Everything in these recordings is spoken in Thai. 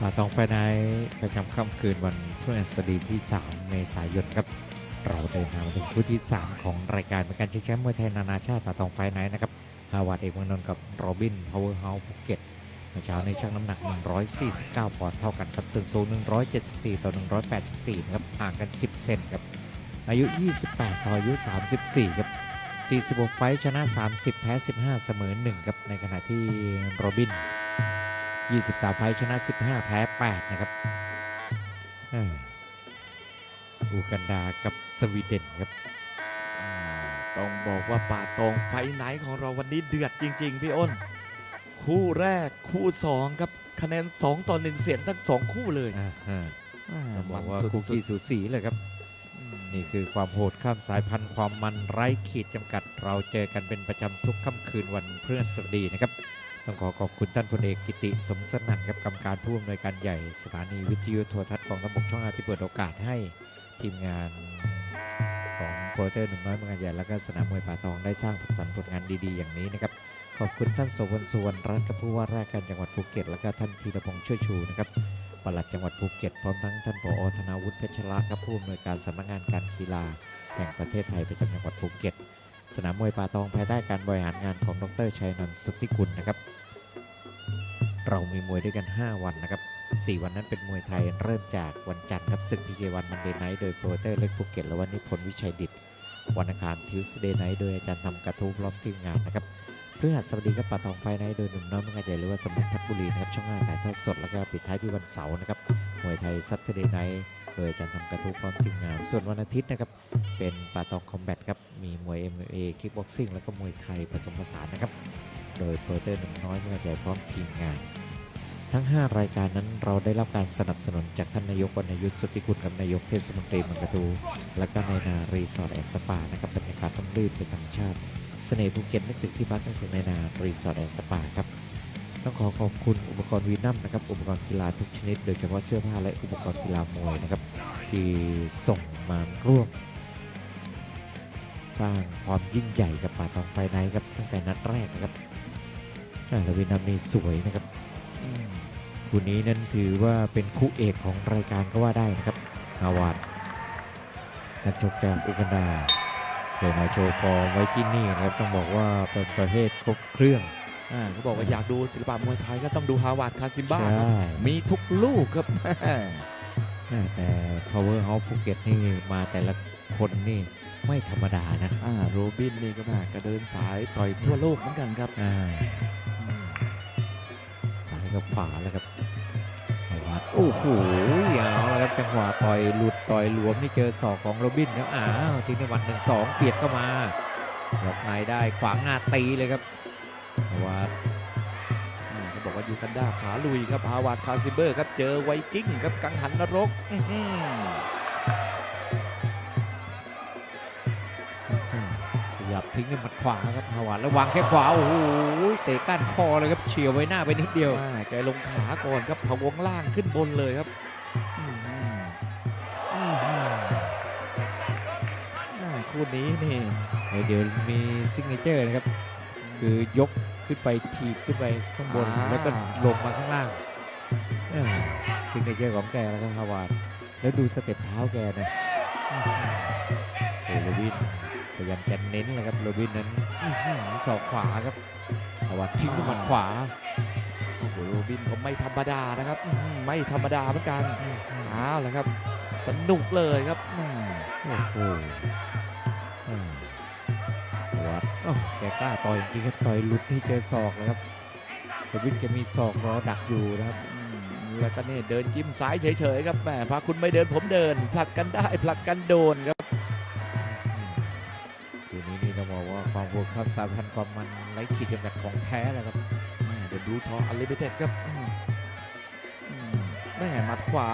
ปาตองไฟไนประจำค่ำคืนวันพฤหัสบดีที่ 3 เมษายนครับ เราเดินทางมาถึงคู่ที่ 3 ของรายการเป็นการชิงแชมป์มวยไทยนานาชาติปาตองไฟไนท์นะครับฮาวาดเอกเมืองนนท์กับโรบินพาวเวอร์เฮาส์ภูเก็ตเมื่อเช้าในชั่งน้ำหนัก 149 ปอนด์เท่ากันครับส่วนสูง 174 ต่อ 184นะครับห่างกัน 10 เซนครับ อายุ 28 ต่ออายุ 34 ครับ 46 ไฟชนะ 30 แพ้ 15 เสมอ 1 ครับ ในขณะที่โรบิน 23 ไฟท์ชนะ 15 แพ้ 8 นะครับเอ้ยอูกันดากับสวีเดนครับอืมต้องบอกว่าป่าตองไฟท์ไนท์ของเราวันนี้เดือดจริง ๆ พี่อ้น คู่แรกคู่สองครับ คะแนน 2 ต่อ 1 เสียงทั้ง 2 คู่เลยอ่าฮะอ่าต้องบอกว่าสุดๆคู่ขี้สูสีเลยครับอืมนี่คือความโหดข้ามสายพันธุ์ความมันไร้ขีดจำกัด เราเจอกันเป็นประจำทุกค่ำคืนวันพฤหัสบดีนะครับ ต้องขอขอบคุณท่านพลเอกกิติสมสนั่นครับกรรมการผู้อำนวยการใหญ่สถานีวิทยุโทรทัศน์กองทัพบกช่องอาที่เปิดโอกาสให้ทีมงานของโปรเตอร์หนุ่มน้อยเมืองใหญ่และก็สนามมวยป่าตองได้สร้างผลสรรผลงานดีๆอย่างนี้นะครับขอบคุณท่านสวรสุวรรณรัตน์ผู้ว่าราชการจังหวัดภูเก็ต และก็ท่านธีรพงษ์ช่วยชูนะครับปลัดจังหวัดภูเก็ตพร้อมทั้งท่านผอธนาวุฒิเพชรละครับผู้อำนวยการสำนักงานการกีฬาแห่งประเทศไทยประจำจังหวัดภูเก็ต สนามมวยป่าตองภายใต้การบริหารงานของดรชัยนันท์สุทธิกุลนะครับ เรามีมวยด้วยกัน 5 วันนะครับ 4 วันนั้นเป็นมวยไทยเริ่มจากวันจันทร์ครับศึกพีเวันมันเดย์ไนท์โดยโปรเตอร์เล็กภูเก็ตและวันนี้พลวิชัยดิตวันอังคารทิวส์เดย์ไนท์โดยอาจารย์ทำกระทู้พร้อมทีมงานนะครับพฤหัสบดีครับป่าตองไฟไนท์โดยหนุ่มน้อยเมืองใหญ่หรือว่าสมเด็จทัพบุรีนะครับช่องห้าถ่ายทอดสดแล้วก็ปิดท้ายที่วันเสาร์นะครับมวยไทยซัตเดย์ไนท์ โดยอาจารทำกระทู้พร้อมทีมงาน ส่วนวันอาทิตย์นะครับ เป็นป่าตองคอมแบทครับ มีมวย MMA คิกบ็อกซิ่งแล้วก็มวยไทยผสมผสานนะครับ โดยโปรเตอร์หนุ่มน้อยเมื่อใหญ่พร้อมทีมงาน ทั้ง 5 รายการนั้นเราได้รับการสนับสนุนจากท่านนายกวรรณยุทธสุทธิคุณกับนายกเทศมนตรีเมืองกระทูและก็ในนารีสอร์ทแอนด์สปานะครับบรรยากาศต้องลื่นเป็นธรรมชาติเสน่ห์ภูเก็ตนึกถึงที่พักนึกถึงในนารีสอร์ทแอนด์สปาครับ ต้องขอขอบคุณอุปกรณ์วีนัมนะครับ อุปกรณ์กีฬาทุกชนิด โดยเฉพาะเสื้อผ้าและอุปกรณ์กีฬามวยนะครับ ที่ส่งมาร่วมสร้างความยิ่งใหญ่กับป่าตองไฟไนครับตั้งแต่นัดแรกนะครับแล้ววีนัมนี่สวยนะครับคู่นี้นั้นถือว่าเป็นคู่เอกของรายการก็ว่าได้นะครับฮาวาดนักชกจากอุกันดาเคยมาโชว์ฟอร์มไว้ที่นี่นะครับต้องบอกว่าเป็นประเภทครบเครื่อง เขาบอกว่าอยากดูศิลปะมวยไทยก็ต้องดูฮาวาดคาซิมบ้าใช่ครับมีทุกลูกครับอ่าแต่ Power House ภูเก็ตนี่มาแต่ละคนนี่ไม่ธรรมดานะอ่าโรบินนี่ก็มาก็เดินสายต่อยทั่วโลกเหมือนกันครับอ่าอืมซ้ายกับขวาแล้วครับฮาวาดโอ้โหเอาแล้วครับจังหวะต่อยหลุดต่อยหลวมนี่เจอศอกของโรบินครับอ้าวทิ้งในวันหนึ่งสองเปียดเข้ามาล็อกในได้ขวางหน้าตีเลยครับฮา วาดอ่าเขาบอกว่ายูกันดาขาลุยครับฮาวาดคาซิเบอร์ครับเจอไวกิ้งครับกังหันนรกอื้อหือขยับทิ้งด้วยหมัดขวาครับฮาวาดแล้ววางแค่ขวาโอ้โหเตะก้านคอเลยครับเฉียวไว้หน้าไปนิดเดียวอ่าแกลงขาก่อนครับพะวงล่างขึ้นบนเลยครับอื้อหืออื้อหืออ่าคู่นี้นี่เดี๋ยวเดี๋ยวมีซิกเนเจอร์นะครับ คือยก ขึ้นไปถีบขึ้นไปข้างบน อ่า แล้วก็ลงมาข้างล่างซิกเนเจอร์ของแกแล้วครับฮาวาดแล้วดูสเต็ปเท้าแกนะโอ้โรบินพยายามจะเน้นเลยครับโรบินนั้นอื้อหือศอกขวาครับฮาวาดทิ้งด้วยหมัดขวาโอ้โหโรบินก็ไม่ธรรมดานะครับอื้อหือไม่ธรรมดาเหมือนกันอ้าวแล้วครับ สนุกเลยครับแม่โอ้โหอืม วัดโอ้แกกล้าต่อยจริงๆครับต่อยหลุดที่เจอศอกเลยครับโรบินแกมีศอกรอดักอยู่นะครับอืมแล้วก็นี่เดินจิ้มซ้ายเฉยๆครับแหมพาคุณไม่เดินผมเดิน ผลัดกันได้ผลัดกันโดนครับทีนี้นี่ต้องบอกว่าความโหดความสามพันธ์ความมันไร้ขีดจำกัดของแท้แล้วครับแม่เดี๋ยวดูทออัลลิเบเต็ดครับอืมอืมแม่หมัดขวา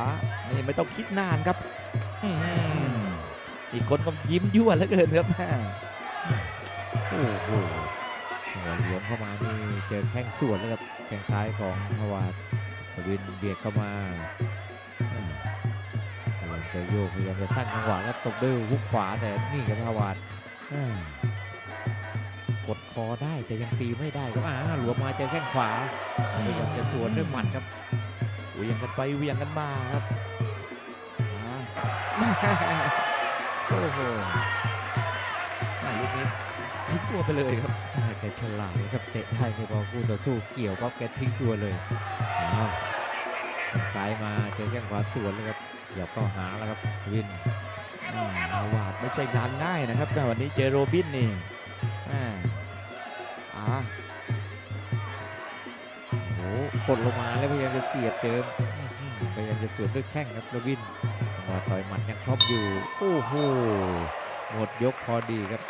นี่ไม่ต้องคิดนานครับอืมอีกคนก็ยิ้มยั่วเหลือเกินครับแม่ โอ้โหหัวหลวมเข้ามานี่เจอแข้งสวนแล้วครับแข้งซ้ายของฮาวาดโรบินเบียดเข้ามาอืมพยายามจะโยกพยายามจะสร้างจังหวะแล้วตบด้วยฮุกขวาแต่นี่ครับฮาวาดกดคอได้แต่ยังตีไม่ได้ครับอ่าหลวมมาเจอแข้งขวาพยายามจะสวนด้วยหมัดครับเวียงกันไปเวียงกันมาครับโอ้โหอ่าลูกนี้ทิ้ง ตัวไปเลยครับแกฉลาดครับเตะได้ไม่พอคู่ต่อสู้เกี่ยวก็แกทิ้งตัวเลยอ้าวซ้ายมาเจอแข้งขวาสวนเลยครับเดี๋ยวเข้าหาแล้วครับวินอืมฮาวาดไม่ใช่งานง่ายนะครับแต่วันนี้เจอโรบินนี่อ่าอ่าโอ้โหกดลงมาแล้วพยายามจะเสียบเติมอื้อหือพยายามจะสวนด้วยแข้งครับโรบินจังหวะต่อยหมัดยังครอบอยู่ โอ้โหหมดยกพอดีครับ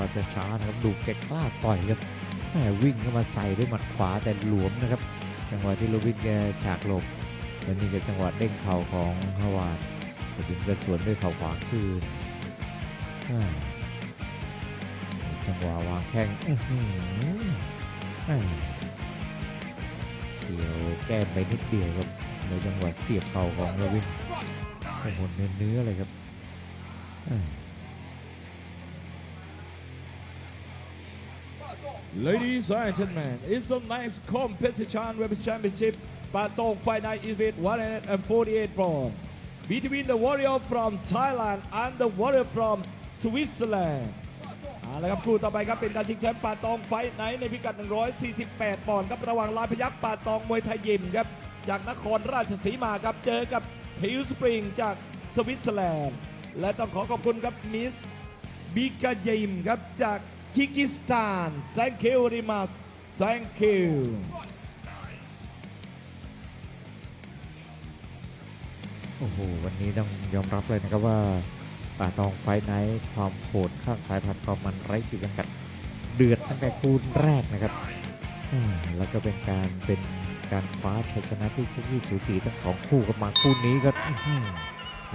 ดูพอจะช้านะครับดูแกกล้าต่อยครับแหมวิ่งเข้ามาใส่ด้วยหมัดขวาแต่หลวมนะครับจังหวะที่โรบินแกฉากหลบแล้วนี่ก็จังหวะเด้งเข่าของฮาวาดโรบินก็สวนด้วยเข่าขวาคืนจังหวะวางแข้งเขียวแก้มไปนิดเดียวครับในจังหวะเสียบเข่าของโรบินโอ้โหเนื้อเลยครับ Ladies and gentlemen, it's a nice competition with championship Patong Fight Night is with 148 pounds between the warrior from Thailand and the warrior from Switzerland เอาละครับคู่ต่อไปครับเป็นการชิงแชมป์ป่าตองไฟท์ไนท์ในพิกัด 148 ปอนด์ครับระหว่างลายพยักป่าตองมวยไทยยิมครับจากนครราชสีมาครับเจอกับพิวสปริงจากสวิตเซอร์แลนด์ และต้องขอขอบคุณครับมิสบิกายิมครับจาก คิกิสถาน thank you very much thank you โอ้โห วันนี้ต้องยอมรับเลยนะครับว่าป่าตองไฟไนท์ความโหดข้ามสายพันธุ์ความมันไร้ขีดจำกัดเดือดตั้งแต่คู่แรกนะครับ แล้วก็เป็นการเป็นการคว้าชัยชนะที่คู่ที่สูสีทั้งสองคู่กับมาคู่นี้ก็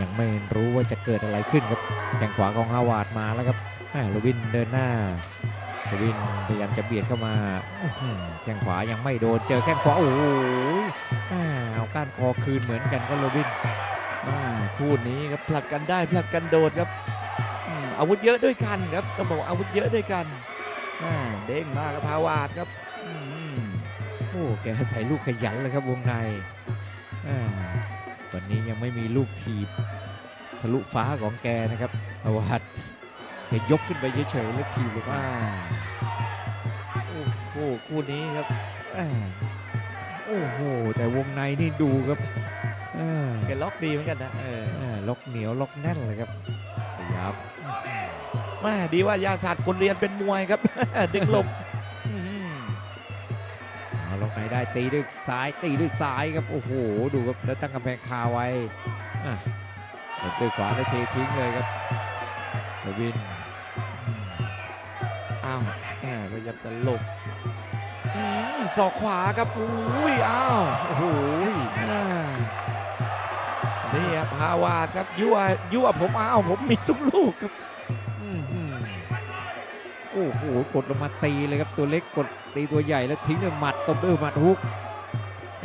ยังไม่รู้ว่าจะเกิดอะไรขึ้นครับแข้งขวาของฮาวาดมาแล้วครับ โรบินเดินหน้าโรบินพยายามจะเบียดเข้ามาแข้งขวายังไม่โดน เจอแข้งขวาโอ้โหเอาก้านคอคืนเหมือนกันก็โรบินอ่าคู่นี้ครับผลัดกันได้ผลัดกันโดดครับอืมอาวุธเยอะด้วยกันครับต้องบอกอาวุธเยอะด้วยกันอ่าเด้งมากครับพาวาดครับอืมโอ้แกอาศัยลูกขยันเลยครับวงในอ่าวันนี้ยังไม่มีลูกทีบทะลุฟ้าของแกนะครับอวัด แกยกขึ้นไปเฉยๆแล้วทีบลงมาอ่าโอ้โหคู่นี้ครับอ่าโอ้โห แต่วงในนี่ดูครับอ่าแกล็อกดีเหมือนกันนะเอออ่าล็อกเหนียวล็อกแน่นเลยครับพยายามแม่ดีว่ายาศาสตร์คนเรียนเป็นมวยครับ ดึงหลบอืมเอาล็อกในได้ตีด้วยซ้ายตีด้วยซ้ายครับโอ้โหดูครับแล้วตั้งกำแพงคาไว้อะแล้วด้วยขวาแล้วเททิ้งเลยครับเดวิน ยายามจะหลบอืมศอกขวาครับอุ้ยอ้าวโอ้โหอ่านี่ครับพาวาดครับยั่วยั่วผมอ้าวผมมีทุกลูกครับอื้อหือโอ้โหกดลงมาตีเลยครับตัวเล็กกดตีตัวใหญ่แล้วทิ้งด้วยหมัดตบด้วยหมัดฮุก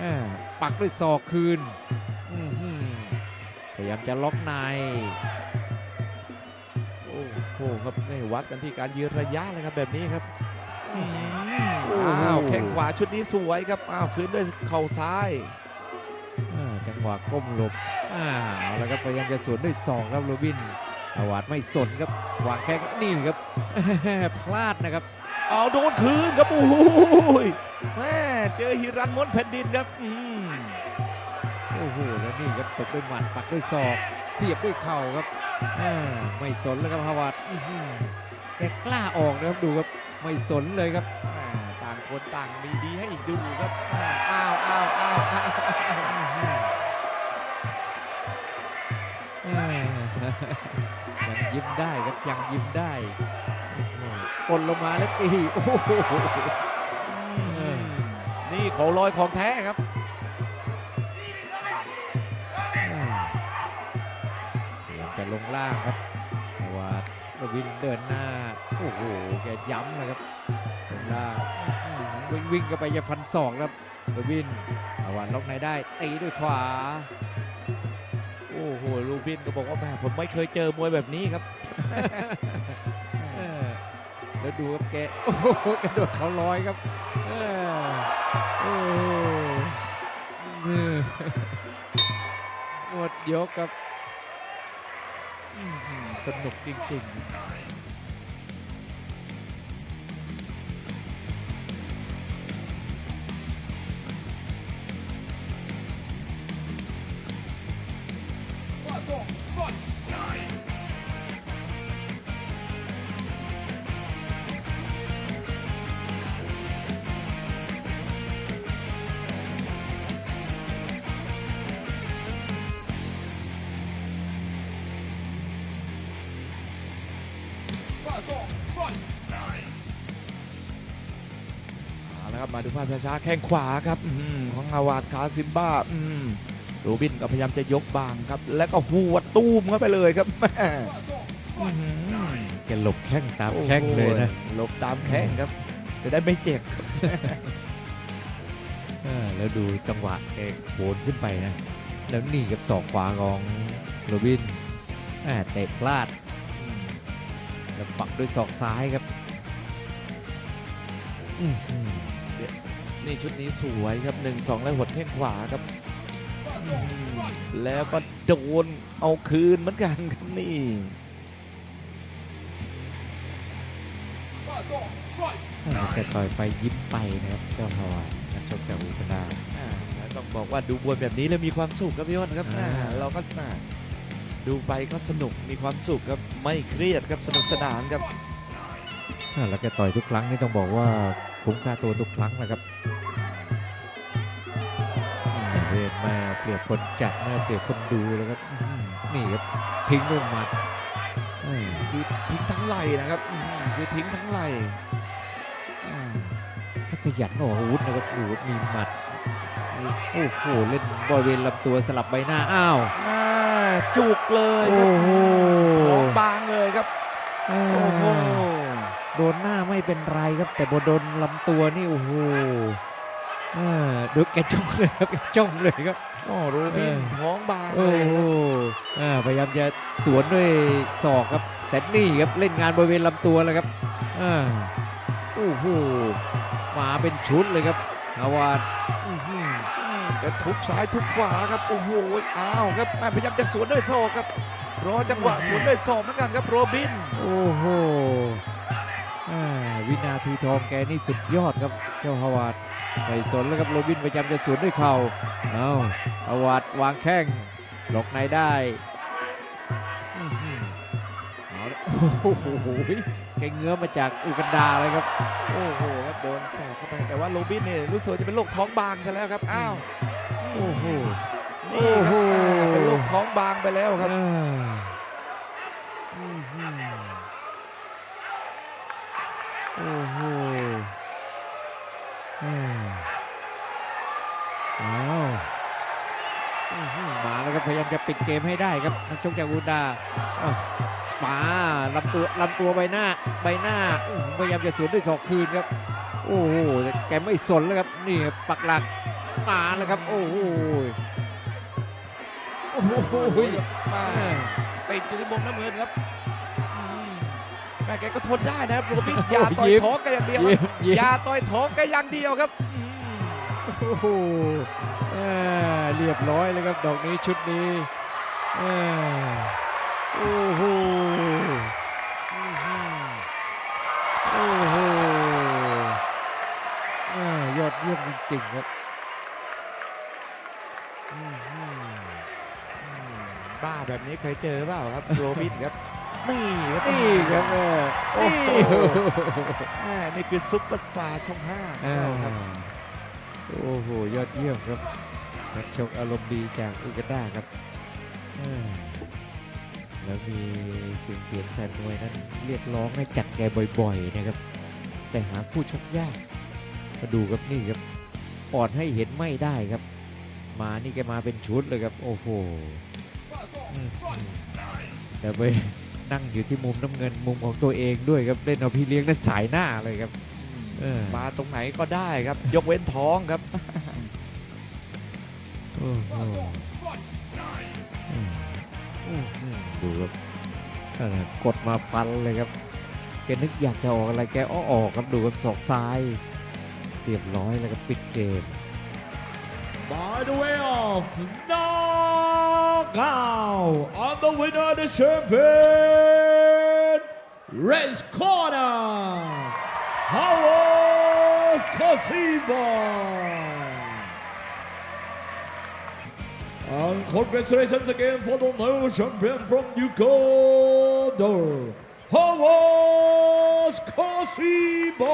อ่าปักด้วยศอกคืนอื้อหือพยายามจะล็อกในโอ้โหครับนี่วัดกันที่การยืนระยะเลยครับแบบนี้ครับ อืมโอ้โหอ้าวแข้งขวาชุดนี้สวยครับอ้าวคืนด้วยเข่าซ้ายอ่าจังหวะก้มหลบอ้าวเอาละครับพยายามจะสวนด้วยศอกครับโรบินอาวาดไม่สนครับวางแข้งนี่ครับพลาดนะครับ เอาโดนคืนครับโอ้โหแม่เจอฮิรันม้วนแผ่นดินครับอืมโอ้โหแล้วนี่ครับตบด้วยหมัดปักด้วยศอก เสียบด้วยเข่าครับอ่าไม่สนแล้วครับฮาวาดอื้อหือแกกล้าออกนะครับดูครับ ไม่สนเลยครับอ่าต่างคนต่างมีดีให้อีกดูครับอ่าอ้าวอ้าวอ้าวอ้าวอ่ายังยิ้มได้ครับยังยิ้มได้โอ้โหกดลงมาแล้วตีโอ้โหเออนี่ของลอยของแท้ครับพยายามจะลงล่างครับแต่ ว่าโรบินเดินหน้า โอ้โห แกย้ำเลยครับลงล่างวิ่งวิ่งเข้าไปจะฟันศอกครับโรบินอาวันล็อกในได้ตีด้วยขวา โอ้โห ลูบินก็บอกว่าแม่ผมไม่เคยเจอมวยแบบนี้ครับเออแล้วดูครับแก โอ้โห กระโดดเขาลอยครับเออโอ้โหเออหมดยกครับอื้อหือ สนุกจริง ๆ มาดูภาพช้าๆแข้งขวาครับอื้อหือของฮาวาดคาซิมบ้าอืมโรบินก็พยายามจะยกบางครับ แล้วก็หัวตู้มเข้าไปเลยครับแม่อื้อหือแกหลบแข้งตามแข้งเลยนะโอ้โหหลบตามแข้งครับ จะได้ไม่เจ็บเออแล้วดูจังหวะแกโผนขึ้นไปนะ แล้วนี่กับศอกขวาของโรบินแหม่เตะพลาดอืมแล้วปักด้วยศอกซ้ายครับอื้อหือ นี่ชุดนี้สวยครับหนึ่งสองแล้วหดแข้งขวาครับอืมแล้วก็โดนเอาคืนเหมือนกันครับนี่แต่ต่อยไปยิ้มไปนะครับเจ้าฮาวายนักชกจากอูกันดาอ่าแล้วต้องบอกว่าดูบวยแบบนี้แล้วมีความสุขครับพี่อ้นครับอ่าอ่าเราก็อ่าดูไปก็สนุกมีความสุขครับไม่เครียดครับสนุกสนานครับอ่าแล้วแกต่อยทุกครั้งนี่ต้องบอกว่าคุ้มค่าตัวทุกครั้งนะครับ มเวทไม่เอาเปรียบคนจัดไม่เอาเปรียบคนดูแล้วครับอื้อหือนี่ครับทิ้งด้วยหมัดอืมคือทิ้งทั้งไหลนะครับอืมคือทิ้งทั้งไหลอ่าถ้าขยันออกอาวุธนะครับดูมีหมัดโอ้โหเล่นบริเวณลำตัวสลับใบหน้าอ้าวอ่าจุกเลยคโอ้รับโหท้องบางเลยครับอ่าโอ้โหโดนหน้าไม่เป็นไรครับ แต่พอโดนลำตัวนี่โอ้โหอ่า ดูแกจ้องเลยครับแกจ้องเลยครับโอ้โรบินเออท้องบางเลโอ้ยโหครับอ่าพยายามจะสวนด้วยศอกครับ แต่นี่ครับเล่นงานบริเวณลำตัวแล้วครับอ่าโอ้โหมาเป็นชุดเลยครับอาวาดอื้อหืออืมกระทุบซ้ายทุบขวาครับโอ้โหอ้าวครับแม่พยายามจะสวนด้วยศอกครับรอจังหวะสวนด้วยศอกเหมือนกันครับโรบิน โอ้โหอ่าวินาทีทองแกนี่สุดยอดครับเจ้าฮาวาด ไปสนแล้วครับโรบินพยายามจะสวนด้วยเข่าเอาฮาวาดวางแข้งหลอกในได้อื้อหือเอาละโอ้โหแกเงื้อมาจากอุกันดาเลยครับ โอ้โหครับโดนศอกเข้าไปแต่ว่าโรบินเนี่ยรู้สึกว่าจะเป็นโรคท้องบางซะแล้วครับ อ้าว โอ้โหนี่ครับโอ้โหอ่าเป็นโรคท้องบางไปแล้วครับอ่าอื้อหือโอ้โห ครับพยายามจะปิดเกมให้ได้ครับนักชกจากอุดาอ้าวมาลำตัวลำตัวใบหน้าใบหน้าอื้อหือพยายามจะสวนด้วยศอกคืนครับ โอ้โหแต่แกไม่สนแล้วครับนี่ครับปักหลักมาแล้วครับ โอ้โหโอ้โหมาติดอยู่ที่มุมน้ำเงินครับอืมแม่แกก็ทนได้นะครับโรบินอย่าต่อยท้องกันอย่างเดียวครับเยี่ยมเยี่อยย่ามต่อยท้องกันอย่างเดียวครับอืม โอ้โหเอ่อเรียบร้อยเลยครับดอกนี้ชุดนี้เอ่อโอ้โหอื้อหือโอ้โหเอ่อยอดเยี่ยมจริงๆครับอื้อหือบ้าแบบนี้เคยเจอเปล่าครับโรบินครับนี่ครับนี่ครับเออโอ้นี่โหแม่นี่คือซุปเปอร์สตาร์ช่องห้าอ่าครับ โอ้โห ยอดเยี่ยมครับนักชกอารมณ์ดีจากอุกันดาครับ แล้วมีเสียงเสียงแฟนมวยนั้นเรียกร้องให้จัดแกบ่อยๆนะครับ แต่หาคู่ชกยากมาดูครับนี่ครับอ่อนให้เห็นไม่ได้ครับ มานี่แกมาเป็นชุดเลยครับ โอ้โหแต่ไปนั่งอยู่ที่มุมน้ำเงินมุมของตัวเองด้วยครับเล่นเอาพี่เลี้ยงนั้นสายหน้าเลยครับ เออมาตรงไหนก็ได้ครับ ยกเว้นท้องครับโอ้โหอืมอืมอืมดูครับนั่นน่ะกดมาฟันเลยครับแกนึกอยากจะออกอะไรแกอ้อออกครับดูครับศอกซ้ายเรียบร้อยแล้วก็ปิดเกม By the way of knockout on the winner of the champion, Red Corner, Howard And congratulations again for the new champion from Ecuador, Howard Kosiba.